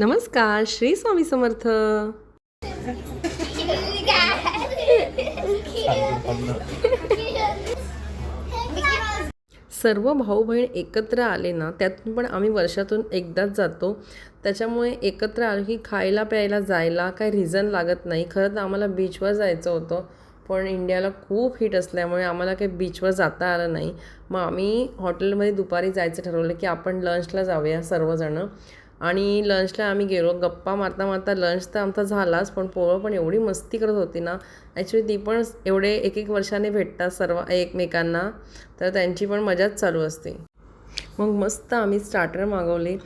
नमस्कार श्री स्वामी समर्थ. सर्व भाऊ बहीण एकत्र आले ना त्यातून पण आम्ही वर्षातून एकदाच जातो. त्याच्यामुळे एकत्र आलो की खायला प्यायला जायला काही रिझन लागत नाही. खरं तर आम्हाला बीचवर जायचं होतं पण इंडियाला खूप हिट असल्यामुळे आम्हाला काही बीचवर जाता आलं नाही. मग आम्ही हॉटेलमध्ये दुपारी जायचं ठरवलं की आपण लंचला जाऊया सर्वजणं. आणि लंचला आम्ही गेलो. गप्पा मारता मारता लंच तर आमचा झालाच पण पोळं पण एवढी मस्ती करत होती ना. ॲक्च्युली ती पण एवढे एक एक वर्षाने भेटतात सर्व एकमेकांना तर त्यांची पण मजाच चालू असते. मग मस्त आम्ही स्टार्टर मागवले.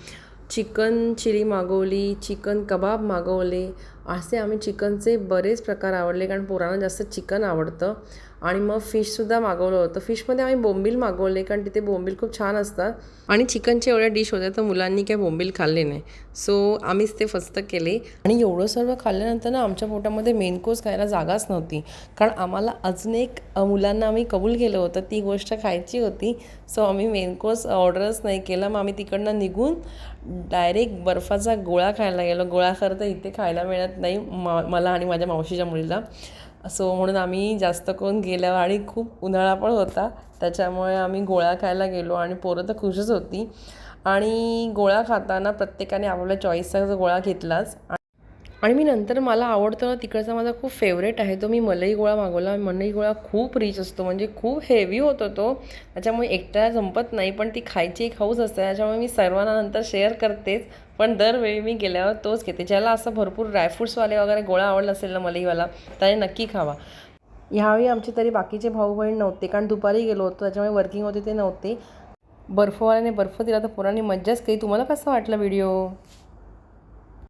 चिकन चिली मागवली चिकन कबाब मागवले असे आम्ही चिकनचे बरेच प्रकार आवडले कारण पोरांना जास्त चिकन आवडतं. आणि मग फिशसुद्धा मागवलं होतं. फिशमध्ये आम्ही बोंबील मागवले कारण तिथे बोंबील खूप छान असतात. आणि चिकनचे एवढ्या डिश होत्या तर मुलांनी काय बोंबील खाल्ले नाही. सो आम्हीच ते फस्त केले. आणि एवढं सर्व खाल्ल्यानंतर ना आमच्या पोटामध्ये मेन कोर्स खायला जागाच नव्हती. कारण आम्हाला अजून एक मुलांना आम्ही कबूल केलं होतं ती गोष्ट खायची होती. सो आम्ही मेन कोर्स ऑर्डरच नाही केला. मग आम्ही तिकडनं निघून डायरेक्ट बर्फाचा गोळा खायला गेलो. गोळा खरं तर इथे खायला मिळत नाही मा मला आणि माझ्या मावशीच्या मुलीला. सो म्हणून आम्ही जास्त करून गेल्यावर आणि खूप उन्हाळा पण होता. त्याच्यामुळे आम्ही गोळा खायला गेलो आणि पोरं तर खुशच होती. आणि गोळा खाताना प्रत्येकाने आपल्या चॉईसचा गोळा घेतलाच. आणि मी नंतर मला आवडतो तिकडचा माझा खूप फेवरेट आहे तो मी मलई गोळा मागवला. मलई गोळा खूप रिच असतो म्हणजे खूप हेवी होतो तो. त्याच्यामुळे एकट्या संपत नाही पण ती खायची एक हौस असते. त्याच्यामुळे मी सर्वांना नंतर शेअर करतेच. पण दरवेळी मी गेल्यावर तोच घेते. ज्याला असं भरपूर ड्रायफ्रुट्सवाले वगैरे गोळा आवडला असेल ना मलईवाला त्याने नक्की खावा. ह्यावेळी आमचे तरी बाकीचे भाऊ बहीण नव्हते कारण दुपारी गेलो होतो त्याच्यामुळे वर्किंग होते ते नव्हते. बर्फवाल्याने बर्फ दिला तर पोरांनी मज्जाच केली. तुम्हाला कसं वाटलं व्हिडिओ